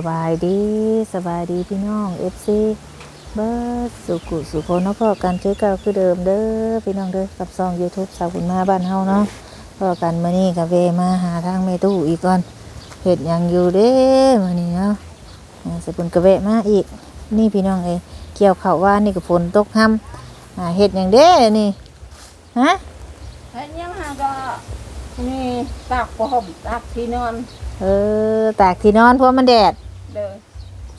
สบายดีสบายดีพี่น้อง FC เบิร์ดสุกุสุโคนเนาะพอกันเจอกันคือเดิมเด้อพี่น้องเด้อกับซอง YouTube สาวบุญมาบ้านเฮาเนาะพอกันมื้อนี้ก็เวมาหาทางแม่ตู้อีกก่อนเฮ็ดหยังอยู่เด้มื้อนี้เนาะอ่าสาวบุญก็แวะมาอีก นี่พี่น้องเอ้ยเกี่ยวข้าวว่านี่ก็ฝนตกค่ำอ่าเฮ็ดหยังเด้นี่ฮะเห็นยังหาก็นี่ตากผ้าห่มตากที่นอน เออตากที่นอนเพราะมันแดด เด้อ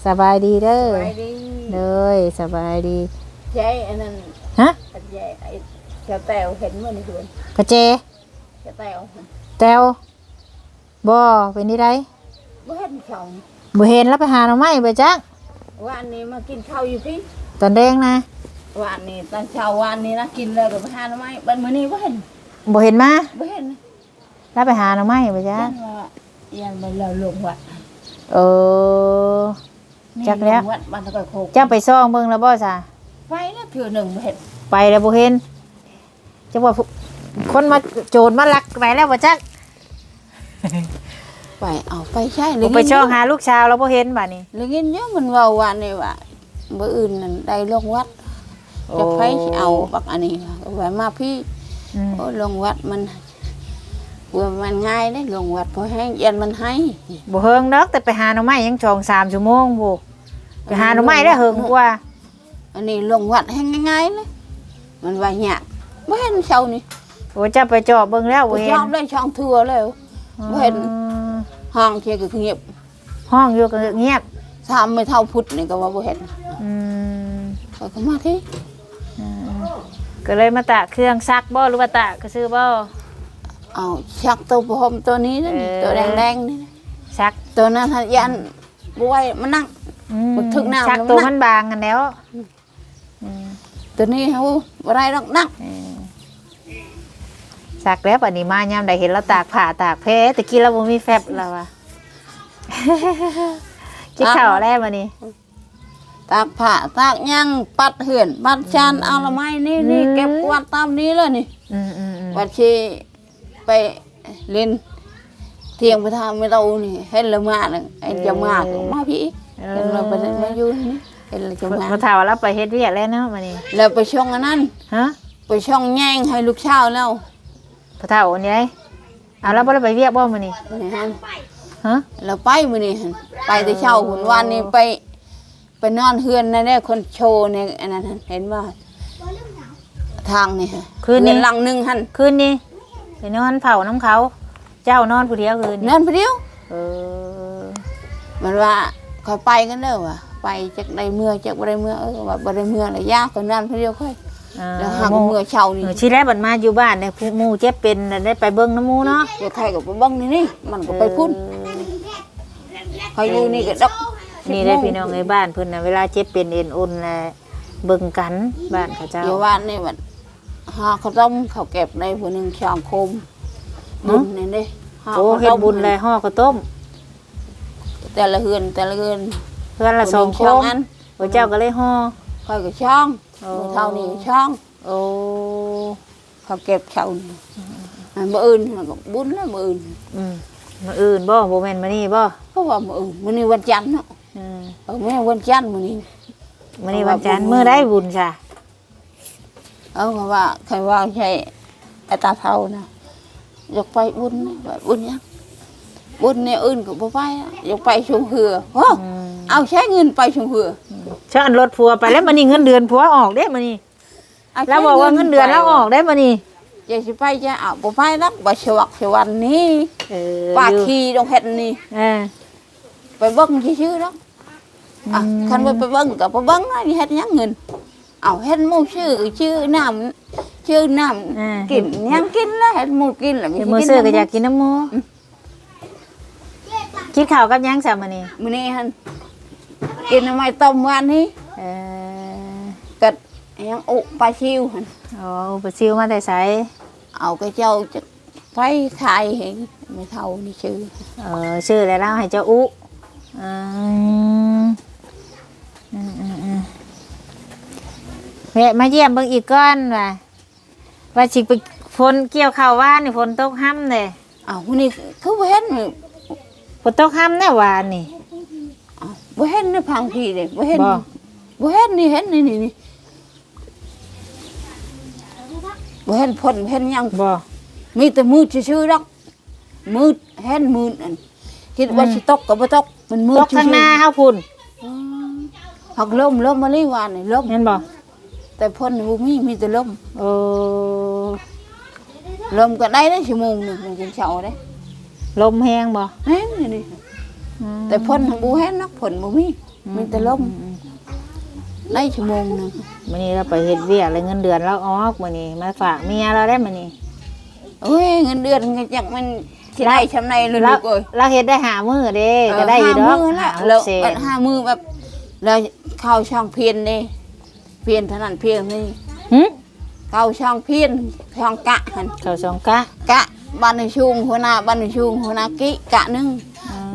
สบายดีเด้อไปดีเลยสบายดีใช้อันนั้นฮะอันใหญ่ไอ้แก้วแตวเห็นมันนี่คือกระเจแก้วแตวแตวบ่เป็นนี่ไรบ่เห็นเขาบ่เห็นแล้วไปหาหน่อไม้ไปจักวันนี้มากินข้าวอยู่พี่ตอนแดงนะวันนี้ตอนเช้าวันนี้นะกินเลยกับไปหาหน่อไม้บัดมื้อนี้บ่เห็นบ่เห็นมาบ่เห็นแล้วไปหาหน่อไม้ไปจัยักนว่ายันมันเราลงวัด เออ จักแล้วนี่งวัดบ้านตะไคร้โคกเจ้าไปซ่องเบิ่งแล้วบ่ซะไปแล้วเถื่อหนึ่งบ่เห็นไปแล้วบ่เห็นจังว่าผู้คนมาโจรมาลักไปแล้วบ่จักไปเอาไปใช่บ่ไปช่องหาลูกชาวแล้วบ่เห็นบัดนี้เลยกินเยอะมันเว่าวันนี้ว่าบ่อื่นนั่นได้ลงวัดจะไปเอาบักอันนี้ก็ไว้มาพี่อืม โอ้ลงวัดมัน ว่ามันง่ายเลยลงวัดพอแห้งเย็นมันให้บ่เฮิงดอกแต่ไปหาหน่อไม้ยังชอง3ชั่วโมงพุไปหาหน่อไม้ได้เฮิงกว่า อันนี้ลงวัดแห้งง่ายๆเลยมันว่าหยาบไม่เห็นเช้านี่โอ้จ้าไปจอบเบิ่งแล้วบ่เห็ชนอบเลยช่องทัวร์เลยบ่เห็นห้องเชียก็เงียบ ห้องอยู่ก็เงียบทำไม่เท่าพุทธนี่ก็ว่าบ่เห็นอืมก็มาที่ก็เลยมาตะเครื่องซักบ่หรือว่าตะก็ซื้อบ่ เอาชักตัวพรมตัวนี้นะเออ ตัวแดงๆนี่นะซักตัวนั้นหันยันบวยมันนั่ง อืมบักทึกน้ำซักแล้วตัวนะมันบางกันแล้วอืมตัวนี้เฮาบ่ได้หรอกนั่งเออซักแล้วปัดนี้มายามใดเห็นเราตากผ้าตากแพรตะกี้เราบ่มีแฟบแล้วว่ะกินข้าวแล้วมื้อนี้ตากผ้าตากหยังปัดเหือนปัดชานเอาละไม้นี่นี่อืม เก็บกวาดตามนี้เลยนี่อืมอืมอืม บัดชี ไปเล่นเที่ยงไปทางไม่เรานี่เห็นละมาน่ะไอ้เจะมาก็มาพี่อีกเห็นเราไปมาอยู่นี่เห็นเราจะมามาถามว่าเราไปเฮ็ดเวียกแล้วเนาะมื้อนี้แล้วไปช่องอันนั้นฮะไปช่องแย่งให้ลูกชาวแล้วพ่อเฒ่าอันใหญ่เอาแล้วบ่ได้ไปเวียกบ่มื้อนี้นี่ฮะฮะเราไปมื้อนี้หั่นไปแต่เช้าหุ่นวันนี้ไป ไปนอนเฮือนนั่นแหละคนโชว์ในอันนั้นหั่นเห็นว่า ทางนี่ฮะคืนนี้เรืหลังหนึงหั่นคืนนี้ ไปนอนเผาน้ำเขา เจ้านอนผู้เดียวคืนนนี้อนผู้เดียวเออมันว่าคอยไปกันเด้อว่ะไปจากใดเมื่อจากบ่ได้เมื่อเออว่าบ่ได้เมื่อแล้วยากก็นอนผู้เดียวค่อยอ่าแล้วหาก็เมื่อเช้านี่เออชีแรกบัดมาอยู่บ้านเนี่ยผู้หมูเจ็บเป็นน่ะได้ไปเบิ่งน้ำหมูเนาะเดี๋ยวใครก็ไปเบิ่งนี่นี่มันก็ไปพุ่นเออคอยอยู่นี่ก็ดอกนี่ได้พี่น้องในบ้านเพิ่นน่ะเวลาเจ็บเป็นเอ็นอุ่นน่ะเบิ่งกันบ้านเขาเจ้า อยู่บ้านนี่มัน หาข้าวต้มข้าวเก็บในผู้หนึงช่องโคมบุญนี่เด้หาโอ้ข้าวเฮ็ดต้มบุญเลยห่อข้าวต้มแต่ละเฮือนแต่ละเฮือนเพื่อนละสองคช่องนอันพระเจ้าก็เลยห่อคอยก็ช่องโอ้มื้อเท่านี้ช่องโอ้ข้าวเก็บเช้านี่อันมื้ออื่นมันก็บุญแล้วมื้ออื่นอืมมื้ออื่นบ่บ่แม่นมื้อนี้บ่เพราะว่ามื้ออื่นมื้อนี้วันจันทร์เนาะอืมเออแม่วันจันทร์มื้อนี้ มื้อนี้วันจันทร์มื้อได้บุญจ้ะ เอาเพราะว่าใครว่าใช่ไอ้ตาเท่านะอยากไปบุญนะว่าบุญยังบุญเนี่ยอื่นก็บ่ไปอะอยากไปชงเหือโอ้อืมเอาใช้เงินไปชงเหือเชิญรถผัวไปแล้วมื้อนี้เงินเดือนผัวออกเด้มื้อนี้เใช้แล้วบอกว่าเงินเดือนแล้วออกได้มื้อนี้จะสิไปจะเอาบ่ไปนักบ่สวักสวันนี้เออปาอยู่ขี้ตรงเฮ็ดนี่เออไปเบิ่งซื่อๆเนาะอะอืมคันว่าไปเบิ่งก็ไปเบิ่งนะนี่เฮ็ดหยังเงิน เอาเฮ็ดหมู่ชื่อชื่อน้ำชื่อน้ำอ่ากินยังกินแล้วเฮ็ดหมู่กินแล้วเดี๋ยวมื้อซื้อก็อยากกินน้ำหมูกินข้าวกับหยังซะมื้อนี้มื้อนี้หั่นกินทำไมต้มวันนี้เออกัดยังอุปลาชิวหั่นอ๋ออุปซิวมาแต่ไสเอากระเจ้าจะไปขายเห็นไม่เท่านี่ชื่อเออชื่อแล้วเล่าให้เจ้าอุอืมอืมอืมอืม แวะมาเยี่ยมเบิ่งอีกก้อนว่ะว่าสิไปฝนเกี่ยวข้าวว่านนี่ฝนตกห้ำเลยเอาวันนี้คือบ่เห็นฝนตกห้ำแน่วานนี่บ่เห็นในพังพี่เลยบ่เห็นบ่บ่เห็นนี่เห็นนี่นี่นี่บ่เห็นพ่นบ่เห็นหยังบ่มีแต่มืดชื่อๆดอกมืดเห็นมืดอันคิดว่าอืมสิตกก็บ่ตกมันมืดตกข้างหน้าเฮาพุ่นอืมหักลมลมมาลีวานนี่ลมแม่นบ่ แต่พ่นบ่มีมีแต่ลมเออลมก็ได้ได้ชั่วโมงหนึงมันจะเช้าได้ลมแห้งบ่เห็นนี่นี่อืมแต่พ่นทางบ่เห็นนักพ่นบ่มีมีแต่ลมอืมได้ชั่วโมงหนึงมื้อนี้เราไปเฮ็ดเวียกแล้วเงินเดือนเราออกมื้อนี้มาฝากเมียเราได้มื้อนี้เอ้ยเงินเดือนก็จักมันสิได้ชำในเลยเราลูกเอ้ยเราเฮ็ดได้หามื้อเด้ก็ได้อยู่ดอกห้ามื้อละหาแล้วเศษแบบห้ามือแบบแล้วเข้าช่องเพียนนี่ เพียนเท่านั้นเพียนนี่หึเข้าช่องเพียนช่องกะหันเข้าสองกะกะบ้านในชุงหัวหน้าบ้านในชุงหัวหน้ากิกะหนึง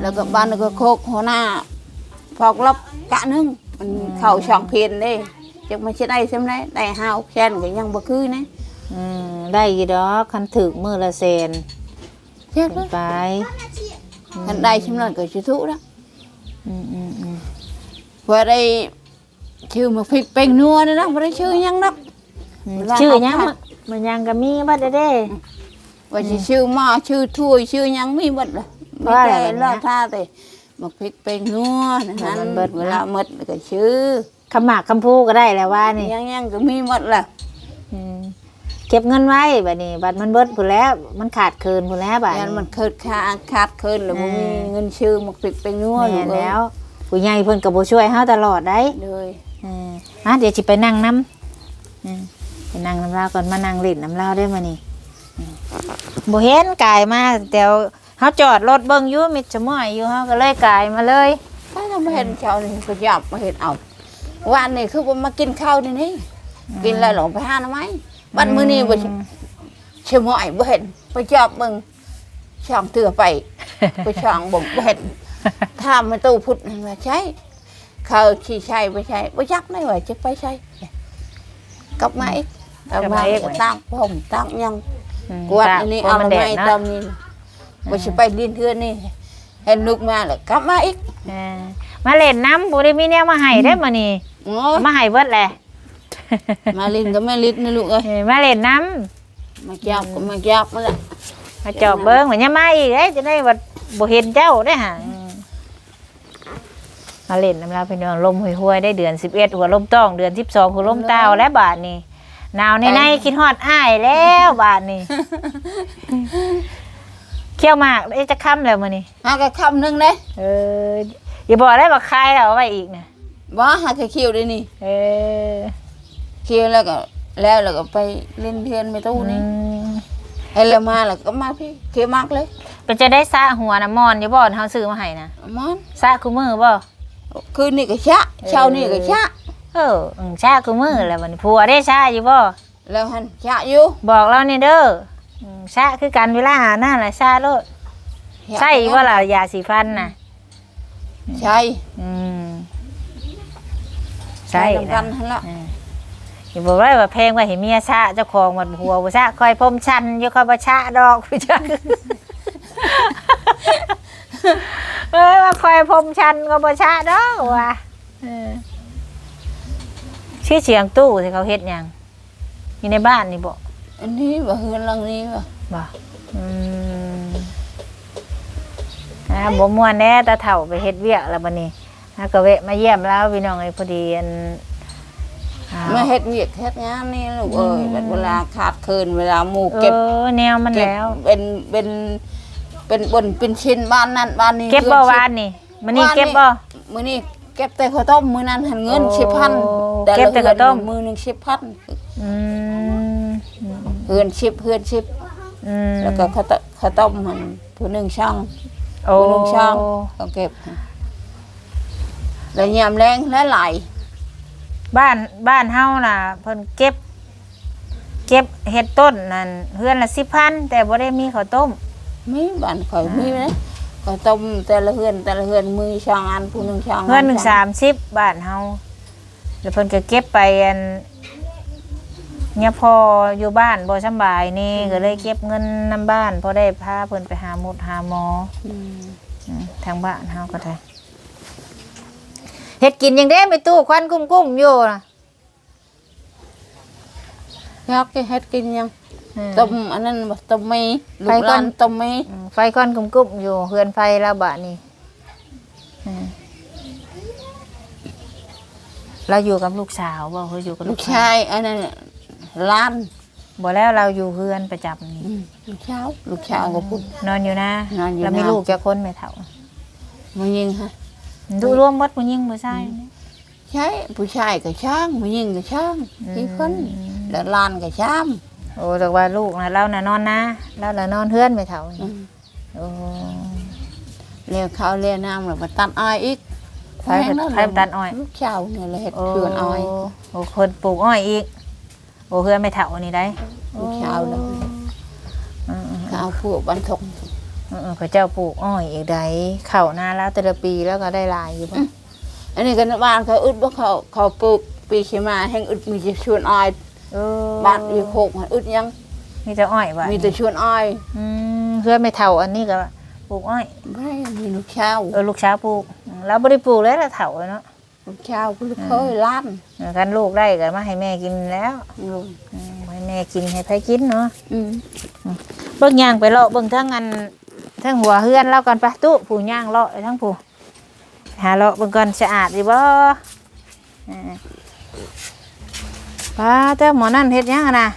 แล้วก็บ้านในก็โคกหัวหน้าพอกลบกะหนึงมันเข้าช่องเพียนนี่จักมันสิได้ซำไดได้ห้าแสนก็ยังบ่คือนะอืมได้อยู่ดอกคันถึกมื้อละแสนเจ็ดขึ้นไปคันได้ชำนั้นก็สิทุแล้วอืมอืมอืมว่าได้ ชื่อมาพริกเป็นนัวนะนะบ่ได้ชื่อหยังดอกอืมเวลาชื่อเอาหยังผัดมะมันยังก็มีบัดเด้เด้ว่าสิชื่อหม้อชื่อถ้วยชื่อหยังมีหมดเลยมีว่าอะไรแต่นะลาดท่าแต่มาพริกเป็นนัวนะว่านั้นมันเบิดนะเวลาหมดแล้วก็ชื่อคำหมากคำพูก็ได้แล้วว่านี่หยังหยังก็มีหมดละอืมเก็บเงินไว้บัดนี้บัดมันเบิดพุ่นแล้ว มันขาดเคินพุ่นแล้วบัดยันนี้มันเคิดขาขาดเคินแล้วบ่อืมีมเงินชื่อมาพริกเป็นนัวแม่ลูกนเอ้ยแล้ว ผู้ใหญ่เพิ่นก็บ่ช่วยเฮาตลอดได้เลยเออมาเดี๋ยวสิไปนั่งน้ำอืมไปนั่งน้ำลาวก่อนมานั่งเล่นน้ำลาวได้มานี่อืมบ่เห็นกายมาแต่เฮาจอดรถเบิ่งอยู่มิดชะม้อยอยู่เฮาก็เลยกายมาเลยถ้าเราไม่เห็นเช้านี่ก็ยับมาเห็นเอาวันนี้คือว่ามากินข้าวนี่นี่กินแล้วหลงไปหาหน่อไม้บ้านมื้อนี้บ่อืมเชื่อหมอยบ่เห็นไปจับมึงช่องเตือไปไปช่องบ่บ่เห็นถ้ามมาตู้พุทธนั่นว่าใช่ เขาชี้ใช่ไม่ใช่บ่ยักได้ว่าจะไปใช่กลับมาอีกกลับมาอีกตั้งผมตั้งยังอืมกวาดอันนี้เพราะเอามันละแดดไม้เนาะตามนี้บ่สิไปเรียนเทือนนี่เห็นลูกมาแล้วกลับมาอีกเออมาเล่นน้ำบ่ได้มีแนวมาให้ได้อมื้อนี้โอ้เอามาให้เบิดแหละมาเลินก็แม่ลินนะลูกเอ้ยเออมาเล่นน้มาจับก็มาจับมาละำมาจอบเบิ่งว่ายังมาอีกเด้จะได้ว่าบ่เห็นเจ้าได้อห่าอื มมาเล่นน้ำลาวพี่น้องลมห่วยๆได้เดือน11หัวลมต้องเดือน12หัวลมตาวและบาดนี้หนาวในในคิดฮอดอ้ายแล้วบาดนี้เคี่ยวหมากได้จะค่ำแล้วมื้อนี้หาก็คำหนึงเด้เอออย่าบอกได้ว่าคายแล้วเอาไว้อีกนะบ่หาก็คิวได้นี่เออเคี่ยวแล้วก็ แล้วแล้วก็ไปเล่นเทียนไม่ตู้นี่อืมให้เรามาแล้วก็มาพี่เคี่ยวมากเลยก็จะได้ซะหัวน้ำมอนอย่าบอกเฮาซื้อมาให้นะมอนซะคู่มือบ่ คืนนี้ก็ชะเช้านี้ก็ชะเอออืมชาคู่มือแล้วบัดนี้ผัวได้ชาอยู่บ่แล้วหันชะอยู่บอกเรานี่เด้ออืมชาคือกันเวลาหาหน้าแหละชาโลดใช่ว่าล่ะยาสีฟันน่ะใช่อืมใช่ใช่นำกันะนหั่นละอืมอย่าบอกว่าว่าเพลงว่าเห็นเมียชาเจ้าของหมดหัวบ่ชาคอยพรมชันอยู่คอยบ่ชาดอกผู้จัก เอ้ยว่าคอยพรมชันก็บ่ชาดอกว่ะเออชื่อเสียงตู้ที่เขาเฮ็ดหยังอยู่ในบ้านนี่บ่อันนี้บ่เฮือนหลังนี้บ่บ่อืมอ่าบ่ม่วนแน่ตาเฒ่าไปเฮ็ดเวียกแล้วบัดนี้ฮาก็แวะมาเยี่ยมแล้วพี่น้องไอ้พอดีอันอ่ามาเฮ็ดเวียกเฮ็ดงานนี่ลูกเอ้ยบัดเวลาขาดคืนเวลาหมู่เอเก็บอแนวมันเก็บแล้ว เป็นเป็น เป็นบนเป็นชิ้นบ้านนั้นบ้านนี้เก็บบ่คืนวานนี่มันนี่เก็บบ่มื้อนี้เก็บแต่ข้าวต้มมื้อนั้นหันเงินโอ้10,000เก็บแต่ข้าวต้มมื้อหนึง10,000อืมเฮือน10เฮือน10อืมแล้วก็ข้าวตข้าวต้มมันผู้หนึงช่างโอ้ผู้หนึงช่างก็เก็บแล้วยามแรงและไหลายบ้านบ้านเฮาน่ะเพิ่นเก็บ เก็บเฮ็ดต้นนั่นเฮือนละ10,000แต่บ่ได้มีข้าวต้ม มีบ้านข่อยมีนะข้าวต้มแต่ละเฮือนแต่ละเฮือนมือช่างอันผู้หนึงช่างเฮือนหนึ่ง30บ้านเฮาแล้วเพิ่นก็เก็บไปอันเนี่ยพออยู่บ้านบ่สำบายนี่ก็เลยเก็บเงินนํบ้านพอได้พาเพิ่นไปหาหมดหาหมออืมอืมทางบ้านเฮาก็ได้เฮ็ดกินยังเด้ไม่ตู้ควันกุ้มๆอยู่น่ะยักษ์เฮ็ดกินยังอืม ต้มอันนั้นบ่ต้มมีลูไปกก่หอนลานต้มมีอืมไฟควันกุ้มๆอยู่เฮือนไฟแล้วบะนี่อืมเราอยู่กับลูกสาวบ่เขาอยู่กับลูลูกกชายอันนั้นหล้านบ่แล้วเราอยู่เฮือนประจำนี่อืมลูกชาวลูกชาวก็พูด นอนอยู่นะนอนอยู่แล้วมีนะ ลูกจะคนไม่เท่ามายิงฮะ ดูรวมหมดผู้หญิงผู้ชายนี่ ใช่ผู้ชายก็ช่างมายิงก็ช่างอืม ที่คนแล้วหลานก็ช่าง โอ้แต่ว่าลูกนะเราน่ะนอนนะเราน่ะนอนเฮือนไม่เท่าอืมโอ้เลี้ยงข้าวเลี้ยงน้ำแล้วมาตัดอ้อยอีกไผไปไผไปตัดอ้อยลูกชาวเนี่ยเลยเฮ็ดโอ้ชวนอ้อยโอ้คนปลูกอ้อยอีก โอ้เฮือนไม่เท่านี่ได้ลูกชาวเลยอืมเขาเอาพวกบรรทกๆเออพระเจ้าปลูกอ้อยอีกได้เข้าหน้าแล้วแต่ละปีแล้วก็ได้หลายอยู่บ่อันนี้กันบ้านเขาอึดบ่เขาเขาปลูกปีขี้มาแห่งอึดมีแต่ชวนอ้อย เออบ้านอีโคกมันอึดยัง มีแต่อ้อยว่ะมีแต่ชวนอ้อยอืมเฮือนไม่เท่าอันนี้ก็ปลูกอ้อยไม่มีลูกชาวเออลูกสาวปลูกอืมเราบ่ได้ปลูกแล้วละเท่าเนาะลูกชาวก็ลูกเคยล้านเออกันลูกได้ก็มาให้แม่กินแล้วอืมอืมให้แม่กินให้ไผกินเนาะอืมเบิ่งย่างไปเลาะเบิ่งทั้งอันทั้งหัวเฮือนเราก่อนปะตู้ผู้ย่างเลาะไปทั้งผู้หาเลาะเบิ่งก่อนสะอาดดีบ่อ่า ป้าเจ้าหมอนั่นเฮ็ดหยังอะนะ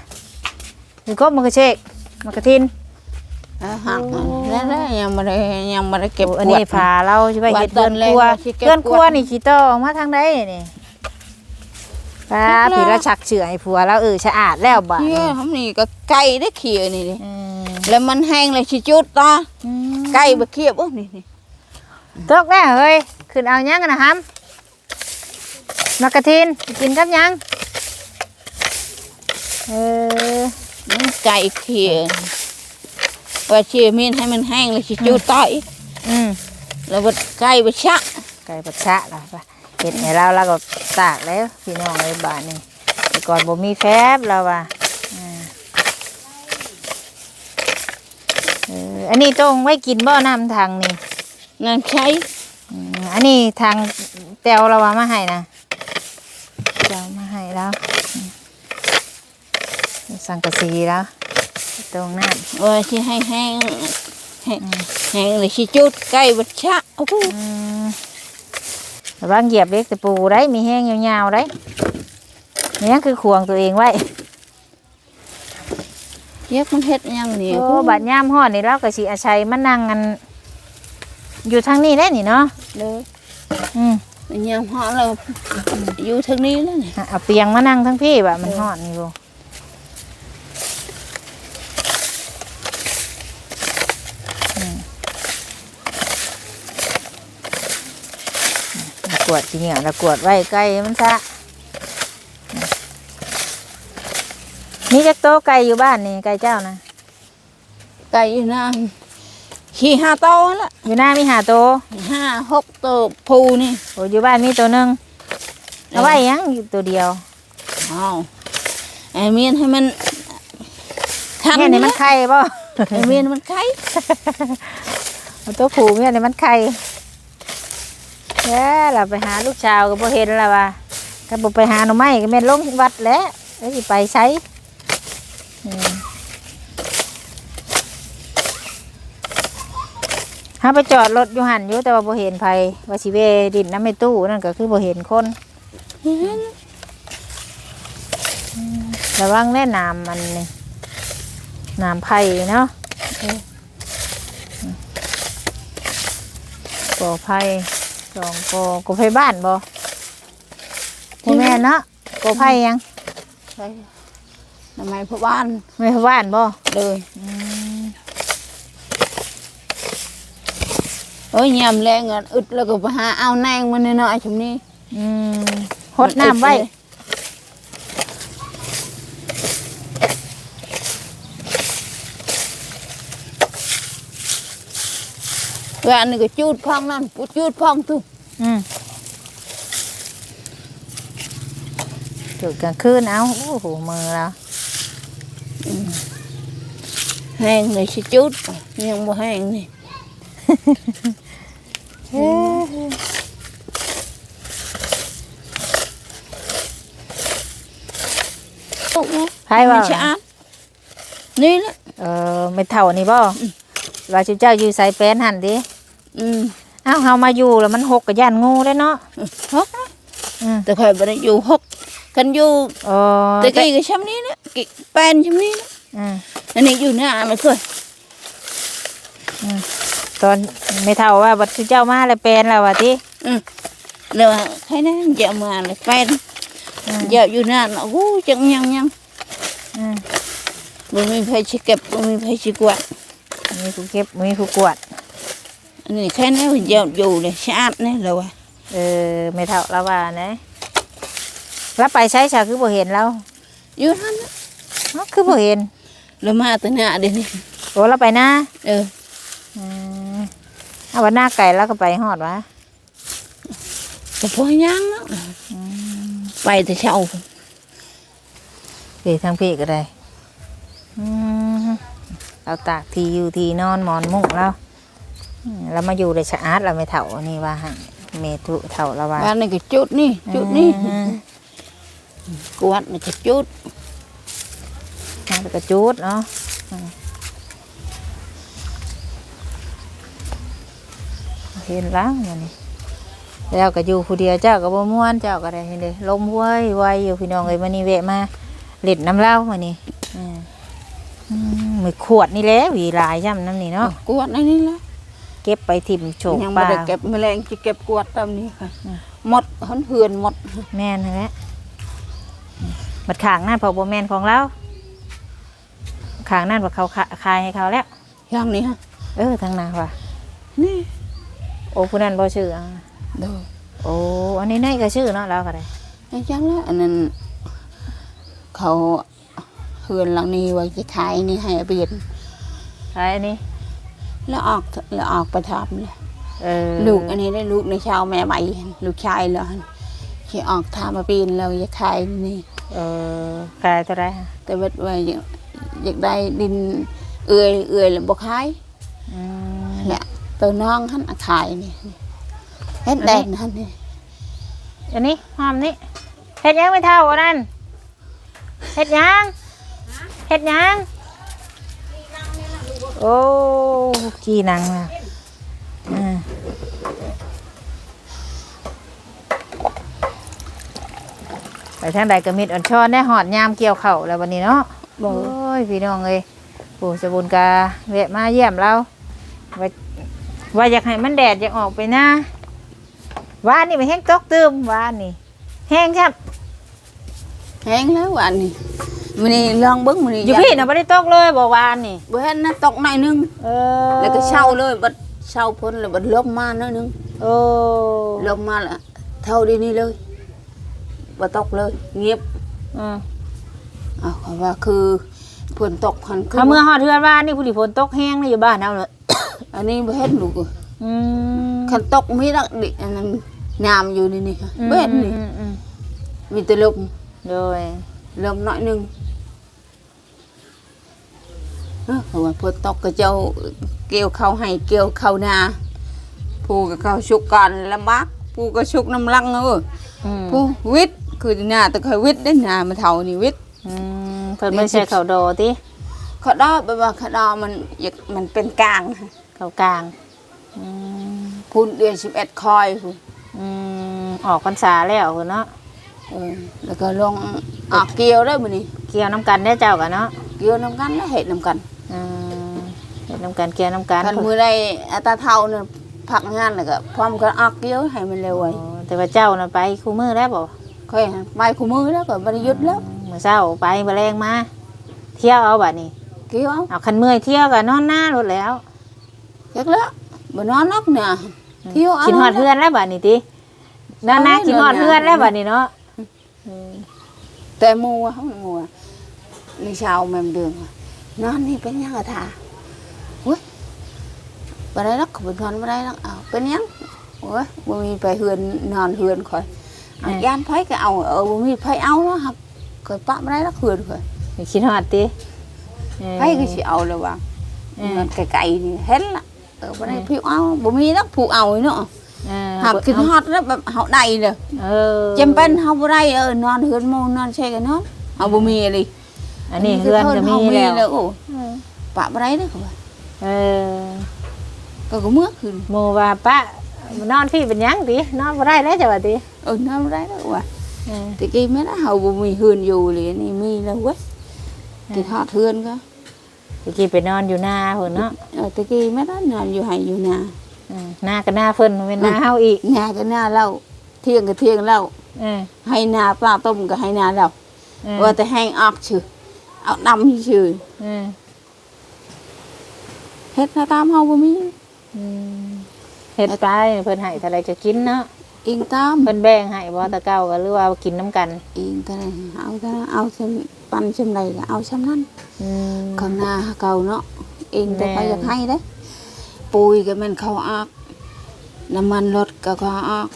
นี่ก็มันกระเชกมันกระทินแล้วหักแล้วแล้วยังไม่ได้ยังไม่ได้เก็บโอ้กอันวนี้ดฝาเราใช่ไหมกวาดเฮ็ดเดือนตอนแรคกรัวว่าสิเก็บเดือนครัวกวาดนี่ขี้ต่อออกมาทางใดนี่ป้าผีละชักเฉื่อยผัวเราเออสะอาดแล้วบ่เหี้ยทำนี่ก็ไก่ได้เขียวนี่ดิอืมแล้วมันแห้งเลยชิจุดตาอืมไก่บะเขียบโอ้นี่นี่ตกแล้วเฮ้ยขึ้นเอาหยังกันนะฮัมมากระทินกินกับหยัง เออมันไก่เขียวว่าเชียมีนให้มันแห้งเลยชิจุดต่อยอืมแล้วก็ไก่บะชักไก่ปัดชะล่ะปะเห็ดให้เราเราก็ตากแล้วพี่น้องในบ้านนี่แต่ก่อนบ่มีแฟบเราว่ะอ่าเอออันนี้ต้องไว้กินบ่น้ำทางนี่นั่นใช้อืมอันนี้ทางแตวเราว่ามาให้นะแตวมาให้แล้วอืม สังกะสีแล้ว ตรงน้ำว่าชีให้แห้งแห้งแห้งเลยชิจุดไก่บะชักโอ้โหอืมระวังเหยียบเล็กตะปูได้มีแห้งยาวๆได้นี่คือควงตัวเองไว้เย็บมันเฮ็ดยังนี่โอ้บัดย่ามห่อนี่เราก็สิอาศัยมานั่งกันอยู่ทางนี้ได้นี่เนาะเลยอืมยามห่อเราอยู่ทางนี้แล้วนี่อะเอาเปียงมานั่งทั้งพี่แบบมันห่อนนี่ลู กวดทีเหนียวแล้วกวดไว้ใกล้มันซะนี่จะโตะไก่อยู่บ้านนี่ไก่เจ้านะไก่อยู่นะขี่ห้าโตวละอยู่หน้ามีหาโตวห้าหกโตวผูนี่โอ้อยู่บ้านมีตัวหนึ่งเอาไว้ยังอยู่ตัวเดียวอ้าวไอ้เมียนให้มันทันเนี่ยนี่มันไข่ป่ะไอ้เมียนมันไข่เอาตัวผูเนี่ยนี่มันไข่ แย่เราไปหาลูกชาวก็บ่เห็นแล้วว่ะก็บ่ไปหาหน่อไม้ก็แม่นลงวัดแล้วแล้วสิไปใช้อืมหาไปจอดรถอยู่หันอยู่แต่ว่าบ่เห็นไผว่าสิเวดินน้ำไม่ตู้นั่นก็คือบ่เห็นคนระวังแน่น้ำมันนี่น้ำไผ่เนาะก่อไผ่ สองก่อก่อไผ่บ้านบ่บ่แม่นเนาะก่อไผ่ยังใช่ทำไมพ่อบ้านไม่ไผ่บ้านบ่เลยอืมเอ้ยยามแรงอะอึดแล้วก็ไปหาเอาแนงมันน้อยๆชุมนี้อืมหดน้ำไว้ ว่าอันนี้ก็จูดพองนั่นกูจูดพองทุกอืมจุดกลางคืนเอาโอ้โหมือเราแห้งเลยชิจุดยังบ่แห้งนี่ใครบ่นี่ละเออไม่เท่านี่บ่ว่าชิเจ้าอยู่ใส่แป้นหันดิ อืมเอ้าเฮามาอยู่แล้วมันหกกับย่านงูได้เนาะฮกอืมแต่ค่อยบ่ได้อยู่หกกันอยู่เออแต่กี้ก็ช้ำนี้นะกิแปนช้ำนี้นะอืมอันนี้อยู่หน้าไม่เคยตอนไม่เท่าว่าบัดสิเจ้ามาแล้วแปลนแล้วว่าติแล้วว่าใครนะอย่ามาเลยแปนอืมอย่าอยู่หน้าน่ะโอ้จังยังยังอืมบ่มีไผสิเก็บบ่มีไผสิกวาดมีผู้เก็บมีผู้กวาด อันนี้แค่นี้ว่าอย่าอยู่เลยสะอาดนี่แล้วว่าเออไม่เท่าแล้วว่านะแล้วไปใช้ชาคือบ่เห็นแล้วอยู่นั่นน่ะเอ้าคือบ่เห็นแล้วมาแต่หน้าเดี๋ยวนี้โอ้เราไปนะเอออืมเอาวันหน้าไก่แล้วก็ไปหอดวะแต่พอยังเนาะไปแต่เช้าไปทางพี่ก็ได้อืมเราตากทีอยู่ทีนอนหมอนมุ้งแล้ว อืมเรามาอยู่ในสะอาดเราไม่เท่านี่ว่าหั่นเมตุเท่าเราว่าบ้านนี่ก็จุดนี่จุดนี่อืมกวาดนี่ก็จุดแล้วก็จูดเนาะอืมเห็นแล้วมันนี่แล้วก็อยู่ผู้เดียวเจ้าก็บ่ม่วนเจ้าก็ได้เห็นเด้ลมห้วยไวอยู่พี่น้องเอ้ยมื้อนี้แวะมาเล่นน้ำเหล้ามื้อนี้อืมอืมมือขวดนี่แหละหวีหลายย่ำน้ำนี่เนาะกวาดอันนี้ละ เก็บไปทิ่มโฉกยังปไม่ลาได้เก็บแมลงจะเก็บกวาดตามนี้ค่ะอืมหมดหันเหือนหมดแม่นนั่นแหละบัดขางนั่นพอบ่แม่นของเราขางนั่นว่าเขาขาขายให้เขาแล้ว อย่างนี้ฮะเออทางหนาว่ะนี่โอ้ผู้นั้นบ่ชื่ออะเดูโอ้อันนี้นี่ก็ชื่อเนาะเราก็ได้ไอ้จังละอันนั้นเขาเหือนหลังนี้ไว้จะขายนี่ให้เปลี่ยนขายอันนี้ แล้วออกแล้วออกไปทำเลยเออลูกอันนี้ได้ลูกในชาวแม่ใหม่ลูกชายแล้วที่ออกทำมาปีนแล้วจะขายนี่เออขายเท่าไหรฮะแต่ว่าว่าอยากอยากได้ดินเอื่อยเอื่อยแล้วบ่ขายอืมแหละตัวน้องท่านขายนี่เฮ็ดแดงท่านนี่อันนี้หอมนี่เฮ็ดยังไม่เท่าอันนั้นเฮ็ดยังเฮ็ดยัง โอ้ขี้หนังน่ะอ่าไปทางใดก็มิดอ่อนช้อนได้หอดยามเกี่ยวเข่าวแล้ววันนี้เนาะบ่โอ้ยพี่น้องเอ้ยปู่สบุญกาแวะมาเยี่ยมเราว่าว่าอยากให้มันแดดอยากออกไปหน้าว่านนี่ไปแห้งตกตืมว่านนี่แห้งครับแห้งแล้ววันนี้ มื้อนี้ลองเบิ่งมื้อนี้อยู่พี่น่ะไม่ได้ตกเลยบอกวานนี่บ่เห็นนะตกหน่อยนึงเออแล้วก็เช่าเลยบัดเช่าพ้นแล้วบัดลมมาหน่อยนึงโอ้ลมมาแล้วเท่าดีนี่เลยบ่ตกเลยเงียบอืมอ้าวเขาว่าคือเพิ่นตกคันคืเขาเมื่อหอดเทือนว่านนี่ผู้ที่ฝนตกแห้งนี่อยู่บ้านเอาเลยอันนี้บ่เห็นลูกอืมคันตกมีดักดิอันนั้นงามอยู่นี่นี่ค่ะบ่เห็นนี่อืมอืมมีแต่ลมโดยลมหน่อยนึง เอ้อเขาว่าเพิ่นตกก็เจ้าเกี่ยวเข้าให้เกี่ยวเข้านาผู้ก็เข้าชุกกันลำบากผู้ก็ชุกน้ำลังเอออืมผู้วิทย์คือหน้าแต่เคยวิทย์ได้หน้ามาเท่านี่วิทย์อืมเพิ่นไม่ใช่เขาโดติเขาดอแบบว่าเขาดอมันอยากมันเป็นกลางค่ะเขากลางอืมพูนเดือนสิบเอ็ดคอยพูนอืมออกพรรษาแล้วพุ่นเนาะเออแล้วก็ลงออกเกี่ยวได้มื้อนี้เกี่ยวน้ำกันได้เจ้ากันเนาะเกี่ยวน้ำกันแล้วเห็ดน้ำกัน อืมเฮ็ดน้ำกันเกี่ยวน้ำกันคันมือได้อาตาเท่าเนี่ยพักงานแล้วก็พร้อมกันออกเกี่ยวให้มันเร็วไว้อ๋อแต่ว่าเจ้าน่ะไปคู่มือแล้วบ่ค่อยไปคู่มือแล้วก็บริยุทธ์แล้วเมื่อเช้าไปแมลงมา เที่ยวเอาบัดนี้เกี่ยวเอาเอาคันเมื่อยเที่ยวก็นอนหน้ารถแล้วเจักแล้วบ่นอนนักเนี่ยเที่ยวเอากินฮอดเพื่อนแล้วบัดนี้ตินอนหน้ากินฮอดเพื่อนแล้วบัดนี้เนาะอืมแต่หมัวเขาหมัวในเช้าแม่มเดืองว่า นอนนี่เป็นยังไงท่าเฮ้ยบ่ได้รักบ่นอนบ่ได้รักเอาเป็นยังโอ้ยบ่มีไปเฮือนนอนเฮือนข่อยเอาย่านไผก็เอาเออบ่มีไผเอาเนาะครับข่อยปะบ่ได้รักเฮือนข่อยคิดฮอดติเออไผก็สิเอาแล้วว่าเออเงินไกลๆนี่เห็นละเออบ่ได้พี่เอาบ่มีรักผู้เอาเนาะเออหักขึ้นฮอดแล้วแบบเฮาได้เด้อเออจำเป็นเฮาบ่ได้เออนอนเฮือนหมู่นอนใช่กันเนาะเฮาบ่มีเลย อันนี้เพื่อนก็มีแล้วโอ้ปะบ่ได้เด้อเขาว่าเออก็ก็เมื่อคืนโมว่าปะนอนพี่เป็นหยังตินอนบ่ได้แล้วจ้ะว่าติเออนำบ่ได้เด้อว่าเออตะกี้แม่นเฮาบ่มีเฮือนอยู่เลยนี่มีแล้วเว้ยกินฮอดเฮือนก็ตะกี้ไปนอนอยู่หน้าพุ่นเนาะเออตะกี้แม่นนอนอยู่ไห้อยู่นาเออหน้าก็หน้าเพิ่นเป็นหน้าเฮาอีกหน้าก็หน้าเราเที่ยงก็เที่ยงเราเออให้นาปลาต้มก็ให้นาเราเออว่าแต่แห้งออกชื่อ เอาดำชื่อเออเฮ็ดหน้าตามเฮาบ่มีอืมเฮ็ดไปเพิ่นให้เท่าไรก็กินเนาะเองตามเพิ่นแบ่งให้บ่แตะเก้าก็หรือว่ากินน้ำกันเองก็ได้เอาแต่เอาชำปันชำไรก็เอาชำนั้นอืม ข้างหน้าเก่าเนาะเองแต่แม่ไปอยากให้เด้ปุ๋ยก็แมันเขาออกน้ำมันรถก็เขาออก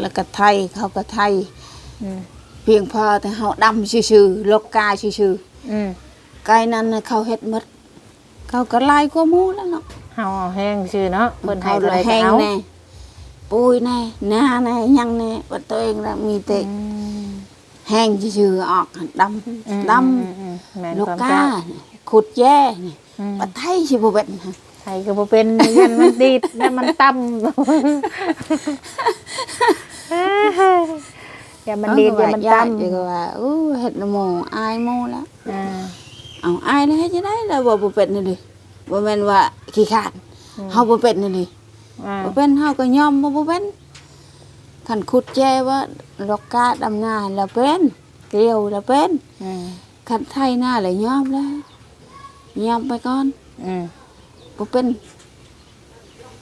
แล้วก็ไทยเขาก็ไทย อืมเพียงพอแต่เฮาดำซื่อๆลกกาซื่อ อืมๆไกลนั้นน่ะเขาเฮ็ดหมดเขาก็ลายกว่าหมู่แล้วเนาะเฮาเอาแห้งชื่อเนาะเพิ่นให้เขาเท่าไรละก็แห้งเอาแน่ปุ๋ยแน่หน้าแน่หยังแน่ว่าตัวเองน่ะมีแต่อืมแห้งซื่อๆออกดำอืมดอืมอืมแม่นำลกความกาเจ้าขุดแย่นี่อืมปัดไทยสิบ่เป็นฮะ ไทยก็บ่เป็นยันมันดีดยันมันต่ำ อย่ามันดีดอย่ามันต่ำเดี๋ยวก็ว่าอู้เฮ็ดละโมอายโมแล้วอ่าเอาอายแล้วเฮ็ดจะได้แล้วบ่บ่เป็นนี่ดิบ่แม่นว่าขี้ขลาดเฮาบ่เป็นนี่ดิอ่าบ่เป็นเฮาก็ยอมบ่บ่เป็นคันขุดแย่ว่าลกกาดำนาแล้วเป็นเกลียวแล้วเป็นอืมคันไทยหน้าแล้วยอมแล้วยอมไปก่อนอืมบ่เป็น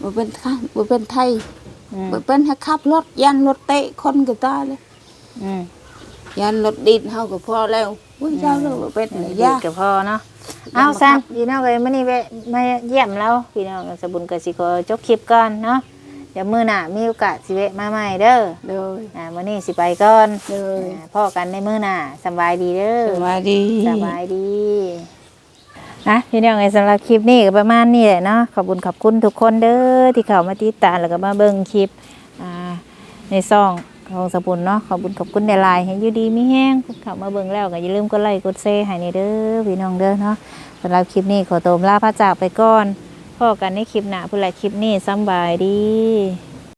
บ่เป็นค่ะบ่เป็นไทยอืมบ่เป็นให้ขับรถยันรถเตะคนก็ตายเลยอืม ยันรถดินเฮาก็พอแล้วอุ้ยเจ้าเลยบ่เป็นเลยดียาดก็พอเนาะเอาซันพี่น้องเอ้ยมื้อนี้แวะมาเยี่ยมเราพี่น้องสบุญก็สิขอจบคลิปก่อนเนาะเดี๋ยวมื้อหน้ามีโอกาสสิแวะมาใหม่เด้อเลยอ่ามื้อนี้สิไปก่อนเลยอ่าพ่อกันในมื้อหน้าสำบายดีเด้อสวัสดีสบายดีนะพี่น้องไอ้สำหรับคลิปนี้ก็ประมาณนี้แหละเนาะขอบคุณขอบคุณทุกคนเด้อที่เข้ามาติดตามแล้วก็มาเบิ่งคลิปอ่าในซ่อง ของสปุนเนาะขอบคุณขอบคุณในไลน์ให้อยู่ดีมีแห้งขับมาเบิ่งแล้วก็อย่าลืมกดไลค์กดแชร์ให้ในเด้อพี่น้องเด้อเนาะสำหรับคลิปนี้ขอตัวลาพระจากไปก่อนพ่อกันในคลิปหน้าพุ่นละคลิปนี้สบายดี